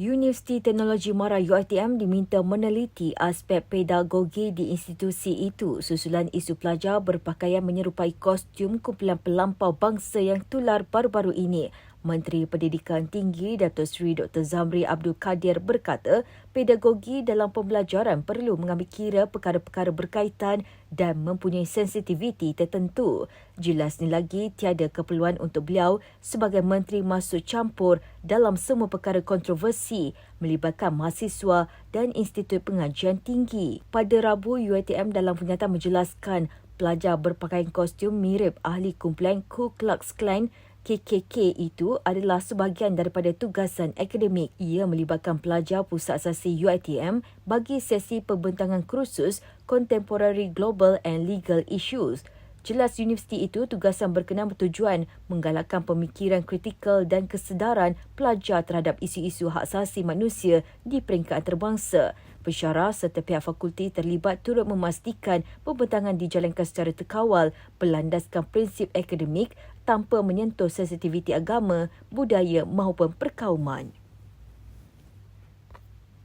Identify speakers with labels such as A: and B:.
A: Universiti Teknologi Mara UiTM diminta meneliti aspek pedagogi di institusi itu susulan isu pelajar berpakaian menyerupai kostum kumpulan pelampau bangsa yang tular baru-baru ini. Menteri Pendidikan Tinggi Datuk Seri Dr. Zamri Abdul Kadir berkata, pedagogi dalam pembelajaran perlu mengambil kira perkara-perkara berkaitan dan mempunyai sensitiviti tertentu. Jelas ni lagi tiada keperluan untuk beliau sebagai menteri masuk campur dalam semua perkara kontroversi melibatkan mahasiswa dan institut pengajian tinggi. Pada Rabu, UiTM dalam pernyataan menjelaskan pelajar berpakaian kostum mirip ahli kumpulan Ku Klux Klan KKK itu adalah sebahagian daripada tugasan akademik. Ia melibatkan pelajar Pusat Asasi UiTM bagi sesi pembentangan kursus Contemporary Global and Legal Issues. Jelas universiti itu tugasan berkenaan bertujuan menggalakkan pemikiran kritikal dan kesedaran pelajar terhadap isu-isu hak asasi manusia di peringkat antarabangsa. Pensyarah serta pihak fakulti terlibat turut memastikan pembentangan dijalankan secara terkawal berlandaskan prinsip akademik tanpa menyentuh sensitiviti agama, budaya maupun perkauman.